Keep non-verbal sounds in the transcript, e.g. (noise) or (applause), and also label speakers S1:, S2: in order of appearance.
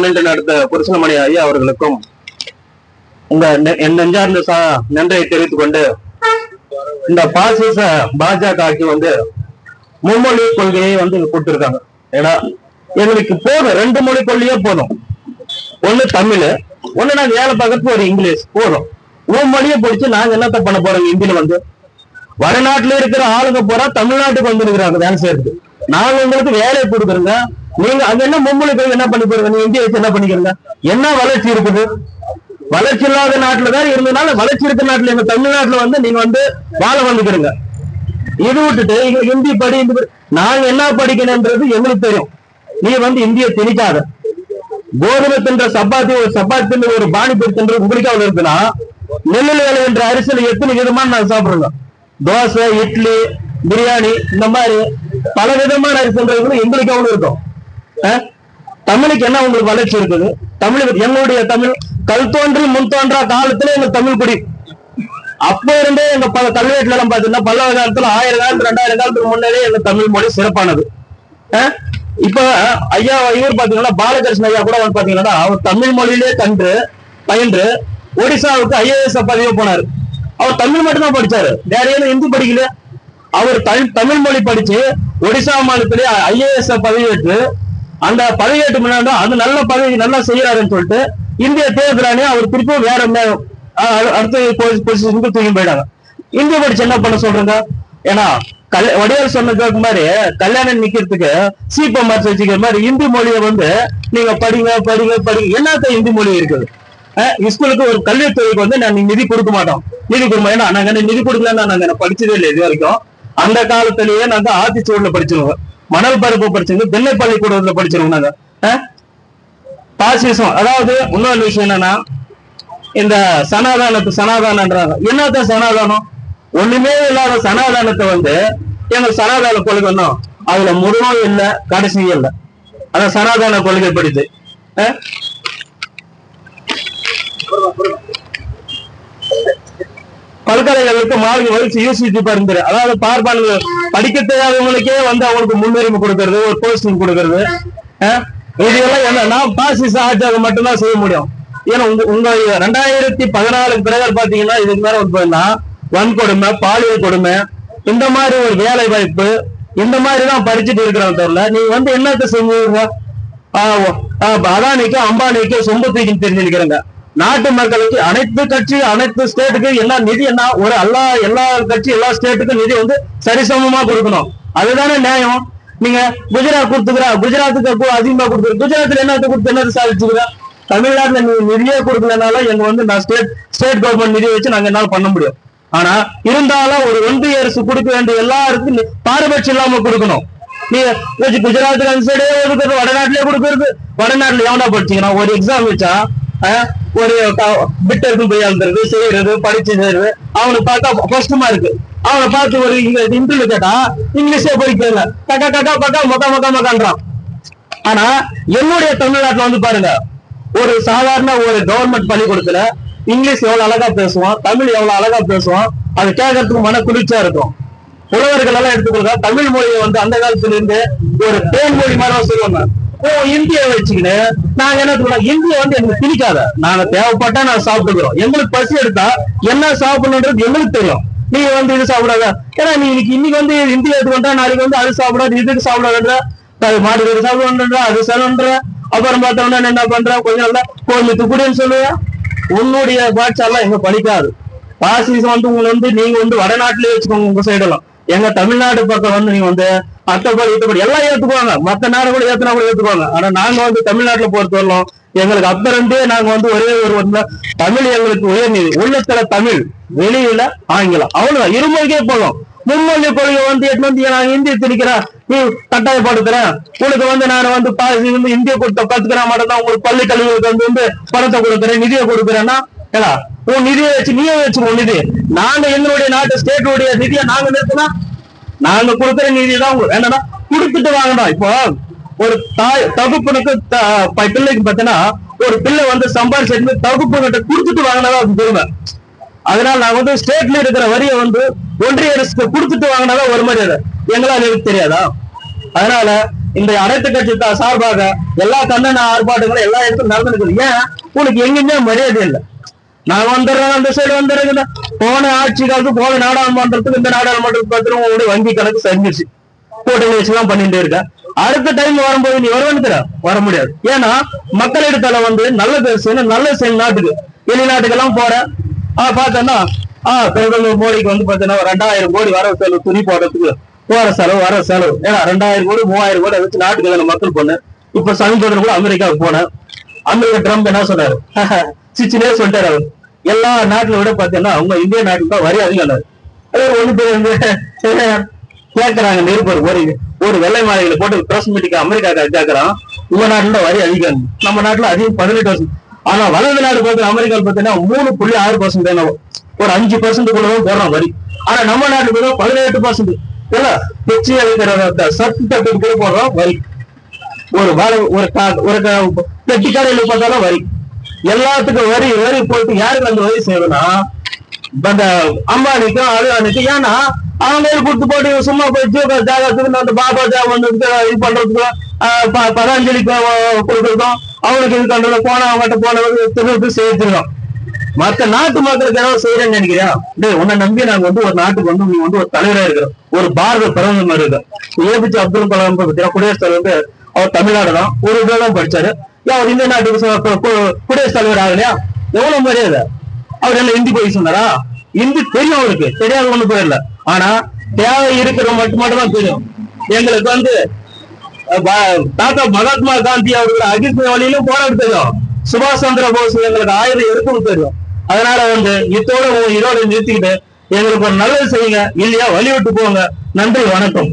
S1: பன்னெண்டு நடத்த புருஷனமணி ஐயா அவர்களுக்கும் உங்க என் நெஞ்சார்ந்த சா- நன்றியை தெரிவித்துக் கொண்டு இந்த பாசிச பாஜக ஆட்சி வந்து மும்மொழி கொள்கையை வந்து கொடுத்துருக்காங்க. ஏன்னா எங்களுக்கு போதும். ரெண்டு மொழி கொள்கையே போதும். ஒண்ணு தமிழ் ஒண்ணு நாங்க ஏழை பக்கத்து ஒரு இங்கிலீஷ். போதும். உன் மொழியை பிடிச்சு நாங்க என்னத்த பண்ண போறோம்? இந்தியில வந்து. வடநாட்டுல இருக்கிற ஆளுங்க போறா தமிழ்நாட்டுக்கு வந்து இருக்கிறாங்க வேலை செய்யறது நாங்க உங்களுக்கு வேலையை கொடுக்குறோங்க. நீங்க அங்க என்ன மும்மொழி போய் என்ன பண்ணி போறீங்க நீங்க இந்திய வச்சு என்ன பண்ணிக்கிறீங்க? என்ன வளர்ச்சி இருக்குது? வளர்ச்சி இல்லாத நாட்டுல தான் இருந்ததுனால வளர்ச்சி இருக்கிற நாட்டுல எங்க தமிழ்நாட்டுல வந்து நீங்க வந்து வாழ வந்துக்கிறீங்க இது விட்டுட்டு இங்க ஹிந்தி படி இந்த நாங்க என்ன படிக்கணும்ன்றது எங்களுக்கு தெரியும். நீ வந்து இந்திய திணிக்காத. கோதுமை தின்ற சப்பாத்தி ஒரு சப்பாத்தி ஒரு பானிபூரி தின்ற உங்களுக்கு அவ்வளவு இருக்குன்னா நெல்லில் விளைகின்ற அரிசியில் எத்தனை விதமான நான் சாப்பிடுறோம் தோசை இட்லி பிரியாணி இந்த மாதிரி பல விதமான அரிசின்றது எங்களுக்கு அவ்வளவு இருக்கும். தமிழுக்கு என்ன உங்களுக்கு வளர்ச்சி இருக்குது? தமிழுக்கு எங்களுடைய தமிழ் கல் தோன்றி முன் தோன்றா காலத்துல எங்க தமிழ் குடி. அப்ப இருந்தே எங்க பல கல்வெட்டுல எல்லாம் பாத்தீங்கன்னா பல்லவ காலத்துல ஆயிரம் காலத்து ரெண்டாயிரம் காலத்துக்கு முன்னாடியே எங்க தமிழ் மொழி சிறப்பானது. இப்ப ஐயா இவர் பாத்தீங்கன்னா பாலகிருஷ்ண ஐயா கூட வந்து பாத்தீங்கன்னா அவர் தமிழ் மொழியிலே கன்று பயின்று ஒடிசாவுக்கு ஐஏஎஸ் பதவியே போனாரு. அவர் தமிழ் மட்டும்தான் படிச்சாரு. வேற ஏதும் இந்து படிக்கல அவர் தமிழ் மொழி படிச்சு ஒடிசா மாநிலத்திலே ஐஏஎஸ் பதவியேற்று அந்த பதவியேற்று முன்னாடி அது நல்ல பதவி நல்லா செய்யறாருன்னு சொல்லிட்டு இந்திய தேர்தலானே அவர் திருப்பியும் வேற அடுத்த பொசிஷனுக்கு தூக்கி போயிட்டாங்க. இந்திய படிச்சு என்ன பண்ண சொல்றாங்க? ஏன்னா கல் வடிவேல் சொன்னதுக்கு மாதிரி கல்யாணம் நிக்கிறதுக்கு சீப்ப மறைச்சு வச்சுக்கிற மாதிரி இந்தி மொழியை வந்து நீங்க படிங்க படிங்க படிங்க. என்னத்த இந்தி மொழி இருக்குது ஸ்கூலுக்கு ஒரு கல்வித்துறைக்கு வந்து நாங்க நிதி கொடுக்க மாட்டோம். நிதி கொடுக்க ஏன்னா நாங்க நிதி கொடுக்கலன்னா நாங்க படிச்சதே இல்லை இது வரைக்கும் அந்த காலத்திலேயே நாங்க ஆத்திச்சூடல படிச்சிருவோம். மணல் பருப்பு படிச்சிருங்க தென்னை பள்ளிக்கூடத்துல படிச்சிருவோம் நாங்க. பாசிசம். அதாவது இன்னொரு விஷயம் என்னன்னா இந்த சனாதானத்து சனாதானன்றாங்க. என்னத்த சனாதானம்? ஒண்ணுமே இல்லாத சனாதானத்தை வந்து எங்க சனாதான கொள்கை அதுல முருகம் இல்லை கடைசியும் இல்ல. அதான் சனாதான கொள்கை படித்து. பல்கலைகளுக்கு பல்கலைக்கழகத்துக்கு மாநில யூசிஜி யூசிடி பரிந்துரை. அதாவது பார்ப்பாளர்கள் படிக்க தெரியாதவங்களுக்கே வந்து அவங்களுக்கு முன்னுரிமை கொடுக்கறது ஒரு போஸ்டிங் கொடுக்கறது. இதெல்லாம் என்ன நான் பாசிச ஆட்சியாக மட்டும்தான் செய்ய முடியும். ஏன்னா உங்க உங்க ரெண்டாயிரத்தி பதினாலுக்கு பிறகு பாத்தீங்கன்னா இதுக்கு மேல வந்து பாத்தீங்கன்னா வன்கொடுமை பாலியல் கொடுமை இந்த மாதிரி ஒரு வேலை வாய்ப்பு இந்த மாதிரி தான் படிச்சுட்டு இருக்கிறாங்க தவிர நீங்க வந்து என்னத்த செஞ்சீங்க ஆஹ் ஆஹ் அதானிக்கு அம்பானிக்கு சொம்பு தூக்கின்னு தெரிஞ்சுக்கிறேங்க நாட்டு மக்களுக்கு அனைத்து கட்சி அனைத்து ஸ்டேட்டுக்கு எல்லா நிதி என்ன ஒரு எல்லா எல்லா கட்சி எல்லா ஸ்டேட்டுக்கும் நிதி வந்து சரிசமமா கொடுக்கணும். அதுதானே நியாயம். நீங்க குஜராத் கொடுத்துக்கிறா குஜராத்துக்கு அதிகமா கொடுத்துரு குஜராத்ல என்ன கொடுத்து என்ன சாதிச்சுக்கிறா? தமிழ்நாட்டுல நீ நிதியே கொடுக்கலனால எங்க வந்து நான் ஸ்டேட் ஸ்டேட் கவர்மெண்ட் நிதி வச்சு நாங்க என்னால பண்ண முடியும். ஆனா இருந்தாலும் ஒரு ஒன்றிய அரசு கொடுக்க வேண்டிய எல்லாருக்கும் பாரபட்சம் இல்லாம கொடுக்கணும். நீ குஜராத்துக்கு அந்த சைடே கொடுக்கறது வடநாட்டிலே கொடுக்கறது. வடநாட்டுல எவனா படிச்சீங்கன்னா ஒரு எக்ஸாம் வச்சா ஒரு பிட் போய் அழுந்துறது செய்யறது படிச்சு செய்யறது. அவனை பார்த்தா கஷ்டமா இருக்கு. அவனை பார்த்து ஒரு இன்டர்வியூ கேட்டா இங்கிலீஷே படிக்கல கக்கா கக்கா பக்கா மொக்கா மொக்கா மொக்கான்றான். ஆனா என்னுடைய தமிழ்நாட்டுல வந்து பாருங்க ஒரு சாதாரண ஒரு கவர்மெண்ட் பள்ளிக்கூடத்துல இங்கிலீஷ் எவ்வளவு அழகா பேசுவான் தமிழ் எவ்வளவு அழகா பேசுவான் அது கேட்கறதுக்கு மன குளிர்ச்சியா இருக்கும். புலவர்கள் எல்லாம் எடுத்துக்கொள்ளுங்க தமிழ் மொழியை வந்து அந்த காலத்துல இருந்து ஒரு பேன் மொழி மாதிரி தான் சொல்லுவாங்க. ஓ இந்தியாவை வச்சுக்கின்னு நாங்க என்ன சொல்றோம்? இந்தியா வந்து எங்களுக்கு பிடிக்காத. நாங்க தேவைப்பட்டா நான் சாப்பிட்டுக்கிறோம். எங்களுக்கு பசி எடுத்தா என்ன சாப்பிடணுன்றது எங்களுக்கு தெரியும். நீங்க வந்து இது சாப்பிடாத. ஏன்னா நீ இன்னைக்கு இன்னைக்கு வந்து இந்தியா எடுத்துக்கிட்டா நாளைக்கு வந்து அது சாப்பிடாது இதுக்கு சாப்பிடாதுன்ற. அது சாப்பிடுன்ற அது செலவுன்ற. அப்புறம் பார்த்தோம்னா என்ன பண்ற? கொஞ்சம் நல்லா கோழி குடின்னு சொல்லுவேன் உன்னுடைய பாட்சாலாம் எங்க படிக்காது. பாசிசம் வந்து உங்களை வந்து நீங்க வந்து வடநாட்டிலே வச்சுக்கோங்க உங்க சைடெல்லாம் எங்க தமிழ்நாடு பக்கம் வந்து நீங்க வந்து அத்தப்படி இத்தப்படி எல்லாம் ஏத்துக்குவாங்க. மத்த நாடு கூட ஏத்துனா கூட ஏத்துக்குவாங்க. ஆனா நாங்க வந்து தமிழ்நாட்டுல பொறுத்தவரையிலும் எங்களுக்கு அப்பறந்தே இருந்தே நாங்க வந்து ஒரே ஒரு தமிழ் எங்களுக்கு உயர்நீதி உள்ளத்துல தமிழ் வெளியில ஆங்கிலம். அவ்வளவுதான். இருமொழிக்கே போதும். மும்மொழி கொள்கை வந்து எட்டு வந்து நான் இந்திய திணிக்கிறேன்? நீ கட்டாயப்படுத்துறேன். உங்களுக்கு வந்து நான் வந்து பாசி வந்து இந்திய கொடுத்த கத்துக்கிற மட்டும் தான் உங்களுக்கு பள்ளி கல்விகளுக்கு வந்து வந்து பணத்தை கொடுக்குறேன் நிதியை கொடுக்குறேன்னா ஏடா உன் நிதியை வச்சு நீயே வச்சு உன் நிதி. நாங்க எங்களுடைய நாட்டு ஸ்டேட்டுடைய நிதியை நாங்க நிறுத்தினா நாங்க கொடுக்குற நீதி தான் உங்களுக்கு என்னன்னா கொடுத்துட்டு வாங்கணும் இப்போ ஒரு தாய் தகுப்பனுக்கு பிள்ளைக்கு பார்த்தீங்கன்னா ஒரு பிள்ளை வந்து சம்பாரிச்சு தகுப்பு கிட்ட கொடுத்துட்டு வாங்கினாதான் அது பெருமை அதனால நான் வந்து ஸ்டேட்ல இருக்கிற வரியை வந்து ஒன்றிய அரசுக்கு கொடுத்துட்டு வாங்கினாதான் ஒரு மாதிரி எங்களால எனக்கு தெரியாதா? அதனால இந்த அனைத்து கட்சி சார்பாக எல்லா கண்டன ஆர்ப்பாட்டங்களும் எல்லா இடத்துலும் நடந்துருக்குது ஏன்? உனக்கு எங்கேயுமே மரியாதை இல்லை. நான் வந்துடுறேன் அந்த சைடு வந்துடுறேங்க போன ஆட்சி காலத்து போன நாடாளுமன்றத்துக்கு இந்த நாடாளுமன்றத்துக்கு பார்த்துட்டு உங்களுடைய வங்கி கணக்கு சரிஞ்சிருச்சு. கூட்டணி வச்சுலாம் பண்ணிட்டு இருக்க. அடுத்த டைம் வரும்போது நீ வருவனுக்குற வர முடியாது. ஏன்னா மக்களிடத்துல வந்து நல்ல பேர் நல்ல செயல் நாட்டுக்கு. வெளிநாட்டுக்கெல்லாம் போற ஆஹ் பார்த்தோன்னா ஆஹ் பிரதமர் மோடிக்கு வந்து பார்த்தீங்கன்னா ரெண்டாயிரம் கோடி வர செலவு துணி போடுறதுக்கு போற செலவு வர செலவு. ஏன்னா ரெண்டாயிரம் கோடி மூவாயிரம் கோடி வச்சு நாட்டுக்கு தானே மக்கள் பொண்ணு இப்ப சமீபத்தில் கூட அமெரிக்காவுக்கு போனேன் அமெரிக்க ட்ரம்ப் என்ன சொன்னாரு? (laughs) சிச்சினே சொல்லிட்டாரு அவர். எல்லா நாட்டுல விட பாத்தீங்கன்னா அவங்க இந்திய நாட்டுக்கு தான் வரி அதிகம் அது ஒண்ணு பேர் வந்து (laughs) கேட்கறாங்க நிருபர் ஒரு ஒரு வெள்ளை மாளிகையில போட்டு பிரஸ் மீட்டிங் அமெரிக்கா கேக்குறான். உங்க நாட்டுல வரி அதிகம் நம்ம நாட்டுல அதிகம் பதினெட்டு வருஷம் ஆனா வளர்ந்த நாடு பார்த்து அமெரிக்கா பார்த்தீங்கன்னா மூணு புள்ளி ஆறு பர்சன்ட் ஒரு அஞ்சு பர்சன்ட் கூட போடுறோம் வரி. ஆனா நம்ம நாட்டுல பார்த்தா பதினெட்டு பர்சன்ட் இல்ல பிச்சை அழைக்கிற சத்து தட்டு கூட போடுறோம் வரி. ஒரு ஒரு கா- ஒரு பெட்டி கடையில பார்த்தாலும் வரி. எல்லாத்துக்கும் வரி வரி போட்டு யாருக்கு அந்த உதவி செய்யணும்னா அந்த அம்பானிக்கும் அழுகானுக்கும் ஏன்னா அவங்க கொடுத்து போட்டு சும்மா போய் ஜீவ ஜாகத்துக்கு அந்த பாபா ஜாவனுக்கு இது பண்றதுக்கு ஆஹ் ப- பதாஞ்சலிக்கு கொடுக்கறதும் அவங்களுக்கு இது பண்றது போன அவங்ககிட்ட போனவங்க திருப்பி சேர்த்துருக்கோம் மத்த நாட்டு மக்களுக்கு ஏதாவது செய்யறேன்னு நினைக்கிறியா? டேய் உன்னை நம்பி நாங்க வந்து ஒரு நாட்டுக்கு வந்து நீ வந்து ஒரு தலைவரா இருக்கிறோம் ஒரு பாரத பிரதமர் இருக்கு ஏபிஜே அப்துல் கலாம் பத்தியா குடியரசுத் தலைவர் வந்து அவர் தமிழ்நாடு தான் ஒரு தான் படிச்சாரு. அவர் இந்திய நாட்டுக்கு கு- குடியரசுத் தலைவர் ஆகலையா? எவ்வளவு மரியாதை அவர் என்ன ஹிந்தி போய் சொன்னாரா? ஹிந்தி தெரியும் அவருக்கு. தெரியாத ஒண்ணு போயிடல ஆனா தேவை இருக்கிற மட்டும் மட்டும் தான் தெரியும். எங்களுக்கு வந்து தாத்தா மகாத்மா காந்தி அவர்கள் அகிம்சை வழியிலும் போராட தெரியும் சுபாஷ் சந்திர போஸ் எங்களுக்கு ஆயுதம் இருக்கும் தெரியும் அதனால வந்து இத்தோட இதோட நிறுத்திக்கிட்டு எங்களுக்கு ஒரு நல்லது செய்யுங்க. இல்லையா வழி விட்டு போங்க. நன்றி வணக்கம்.